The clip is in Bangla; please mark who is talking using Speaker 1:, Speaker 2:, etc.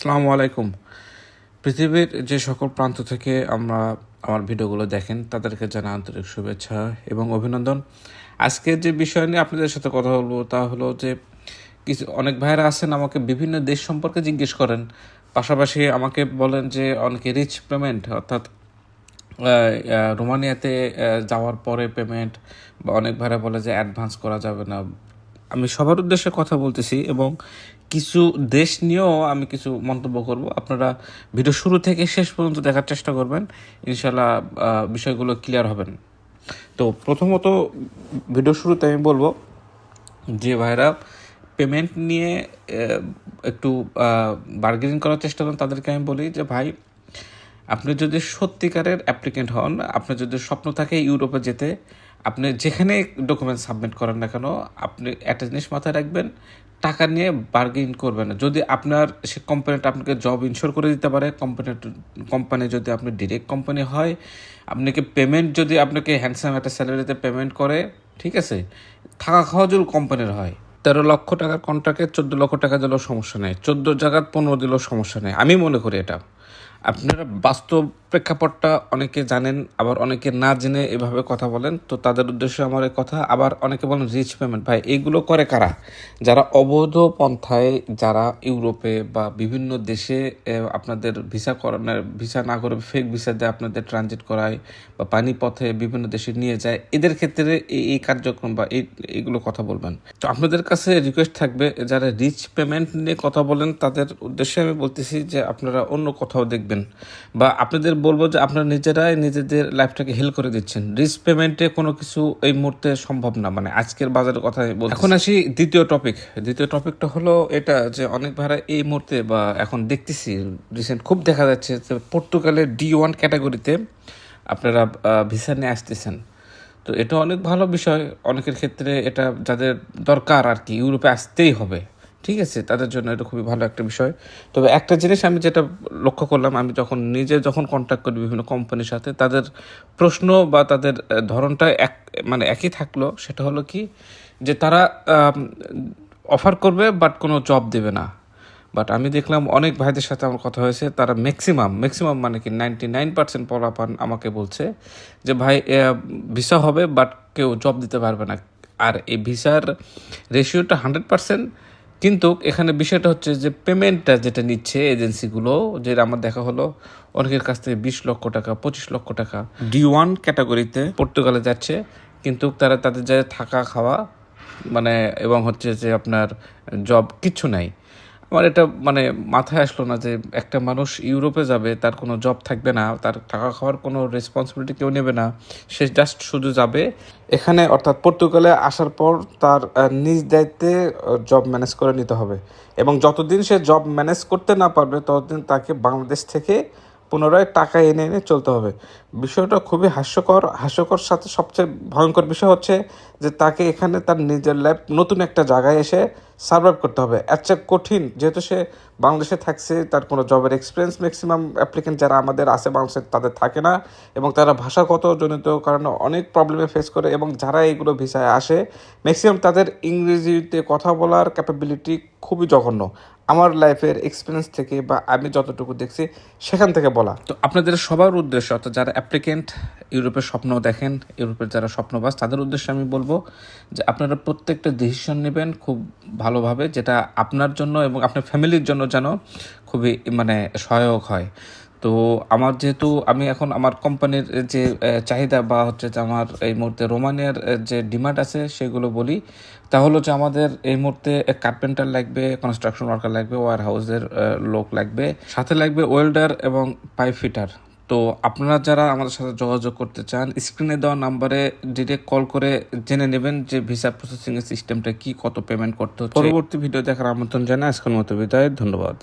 Speaker 1: আসসালামু আলাইকুম। পৃথিবীর যে সকল প্রান্ত থেকে আমরা আমার ভিডিওগুলো দেখেন, তাদেরকে জানা আন্তরিক শুভেচ্ছা এবং অভিনন্দন। আজকে যে বিষয় নিয়ে আপনাদের সাথে কথা বলব তা হলো যে কিছু অনেক ভাইয়েরা আছেন, আমাকে বিভিন্ন দেশ সম্পর্কে জিজ্ঞেস করেন। পাশাপাশি আমাকে বলেন যে অনেকে রিচ পেমেন্ট অর্থাৎ রোমানিয়াতে যাওয়ার পরে পেমেন্ট বা অনেক ভাইরা বলে যে অ্যাডভান্স করা যাবে না। আমি সবার উদ্দেশ্যে কথা বলতেছি এবং কিছু দেশ নিয়েও আমি কিছু মন্তব্য করব। আপনারা ভিডিও শুরু থেকে শেষ পর্যন্ত দেখার চেষ্টা করবেন। ইনশাল্লাহ বিষয়গুলো ক্লিয়ার হবেন। তো প্রথমত ভিডিও শুরুতে আমি বলব যে ভাইরা পেমেন্ট নিয়ে একটু বার্গেনিং করার চেষ্টা করেন, তাদেরকে আমি বলি যে ভাই, আপনি যদি সত্যিকারের অ্যাপ্লিকেন্ট হন, আপনার যদি স্বপ্ন থাকে ইউরোপে যেতে আপনি যেখানে ডকুমেন্ট সাবমিট করেন না কেন, আপনি একটা জিনিস মাথায় রাখবেন, টাকা নিয়ে বার্গেন করবেন না। যদি আপনার সে কোম্পানিটা আপনাকে জব ইনশোর করে দিতে পারে কোম্পানি কোম্পানি যদি আপনি ডিরেক্ট কোম্পানি হয় আপনাকে পেমেন্ট যদি আপনাকে হ্যান্ডসাম একটা স্যালারিতে পেমেন্ট করে, ঠিক আছে? থাকা খাওয়া যদি কোম্পানির হয়, তেরো লক্ষ টাকার কন্ট্রাক্টে চোদ্দ লক্ষ টাকা দিলেও সমস্যা নেই। চোদ্দ জায়গার পনেরো দিলেও সমস্যা নেই। আমি মনে করি এটা। আপনারা বাস্তব প্রেক্ষাপটটা অনেকে জানেন, আবার অনেকে না জেনে এভাবে কথা বলেন। তো তাদের উদ্দেশ্যে আমার এই কথা, আবার অনেকে বলেন, রিচ পেমেন্ট। ভাই এইগুলো করে কারা? যারা অবৈধ পন্থায়, যারা ইউরোপে বা বিভিন্ন দেশে আপনাদের ভিসা করানোর, ভিসা না করে ফেক ভিসা দিয়ে আপনাদের ট্রানজিট করায় বা পানি পথে বিভিন্ন দেশে নিয়ে যায়, এদের ক্ষেত্রে এই কার্যক্রম বা এই এইগুলো কথা বলবেন। তো আপনাদের কাছে রিকোয়েস্ট থাকবে, যারা রিচ পেমেন্ট নিয়ে কথা বলেন, তাদের উদ্দেশ্যে আমি বলতেছি যে আপনারা অন্য কোথাও দেখবেন বা আপনাদের বলব যে আপনারা নিজেরাই নিজেদের লাইফটাকে হেল করে দিচ্ছেন। রিচ পেমেন্টে কোনো কিছু এই মুহূর্তে সম্ভব না। মানে আজকের বাজারের কথা বলছি। এখন আসি দ্বিতীয় টপিক দ্বিতীয় টপিকটা হলো এটা যে অনেক ভাড়া এই মুহূর্তে বা এখন দেখতেছি রিসেন্ট খুব দেখা যাচ্ছে যে পর্তুগালের ডি ওয়ান ক্যাটাগরিতে আপনারা ভিসা নিয়ে আসতেছেন। তো এটা অনেক ভালো বিষয়। অনেকের ক্ষেত্রে এটা যাদের দরকার আর কি, ইউরোপে আসতেই হবে। ঠিক আছে, তাদের জন্য এটা খুবই ভালো একটা বিষয়। তবে একটা জিনিস আমি যেটা লক্ষ্য করলাম, আমি যখন নিজে যখন কন্ট্যাক্ট করি বিভিন্ন কোম্পানির সাথে, তাদের প্রশ্ন বা তাদের ধরনটা এক মানে একই থাকল, সেটা হলো কি যে তারা অফার করবে বাট কোনো জব দেবে না। বাট আমি দেখলাম অনেক ভাইদের সাথে আমার কথা হয়েছে, তারা ম্যাক্সিমাম ম্যাক্সিমাম মানে কি নাইনটি নাইন পার্সেন্ট পলাপান আমাকে বলছে যে, ভাই ভিসা হবে বাট কেউ জব দিতে পারবে না। আর এই ভিসার রেশিওটা হান্ড্রেড পার্সেন্ট কিন্তু এখানে বিষয়টা হচ্ছে যে পেমেন্টটা যেটা নিচ্ছে এজেন্সিগুলো যেটা আমার দেখা হলো অনেকের কাছ থেকে বিশ লক্ষ টাকা পঁচিশ লক্ষ টাকা ডি ওয়ান ক্যাটাগরিতে? পর্তুগালে যাচ্ছে। কিন্তু তারা তাদের যে থাকা খাওয়া মানে এবং হচ্ছে যে আপনার জব কিচ্ছু নাই। আমার এটা মানে মাথায় আসলো না যে একটা মানুষ ইউরোপে যাবে, তার কোনো জব থাকবে না, তার টাকা খাওয়ার কোনো রেসপন্সিবিলিটি কেউ নেবে না, সে জাস্ট শুধু যাবে। এখানে অর্থাৎ পর্তুগালে আসার পর তার নিজ দায়িত্বে জব ম্যানেজ করে নিতে হবে। এবং যতদিন সে জব ম্যানেজ করতে না পারবে, ততদিন তাকে বাংলাদেশ থেকে পুনরায় টাকা এনে এনে চলতে হবে। বিষয়টা খুবই হাস্যকর। হাস্যকর সাথে সবচেয়ে ভয়ঙ্কর বিষয় হচ্ছে যে তাকে এখানে তার নিজের লাইফ নতুন একটা জায়গায় এসে সার্ভাইভ করতে হবে। এর চেয়ে কঠিন, যেহেতু সে বাংলাদেশে থাকছে, তার কোনো জবের এক্সপিরিয়েন্স ম্যাক্সিমাম অ্যাপ্লিকেন্ট যারা আমাদের আছে বাংলাদেশে তাদের থাকে না এবং তারা ভাষাগত জনিত কারণে অনেক প্রবলেমে ফেস করে এবং যারা এইগুলো ভিসায় আসে ম্যাক্সিমাম তাদের ইংরেজিতে কথা বলার ক্যাপাবিলিটি খুবই জঘন্য। আমার লাইফের এক্সপিরিয়েন্স থেকে বা আমি যতটুকু দেখছি, সেখান থেকে বলা। তো আপনাদের সবার উদ্দেশ্য, অর্থাৎ যারা অ্যাপ্লিকেন্ট ইউরোপের স্বপ্ন দেখেন, ইউরোপের যারা স্বপ্নবাস তাদের উদ্দেশ্যে আমি বলব যে আপনারা প্রত্যেকটা ডিসিশন নেবেন খুব ভালোভাবে, যেটা আপনার জন্য এবং আপনার ফ্যামিলির জন্য যেন খুবই মানে সহায়ক হয়। তো আমার যেহেতু আমি এখন আমার কোম্পানির যে চাহিদা বা হচ্ছে যে আমার এই মুহূর্তে রোমানিয়ার যে ডিমান্ড আছে সেগুলো বলি তা হলো যে আমাদের এই মুহূর্তে কার্পেন্টার লাগবে কনস্ট্রাকশন ওয়ার্কার লাগবে ওয়ার হাউসের লোক লাগবে, সাথে লাগবে ওয়েল্ডার এবং পাইপ ফিটার তো আপনারা যারা আমাদের সাথে যোগাযোগ করতে চান স্ক্রিনে দেওয়া নাম্বারে ডিরেক্ট কল করে জেনে নেবেন যে ভিসা প্রসেসিং সিস্টেমটা কি, কত পেমেন্ট করতে হচ্ছে। পরবর্তী ভিডিও দেখার আমন্ত্রণ জানাই, আজকের মতো বিদায়, ধন্যবাদ।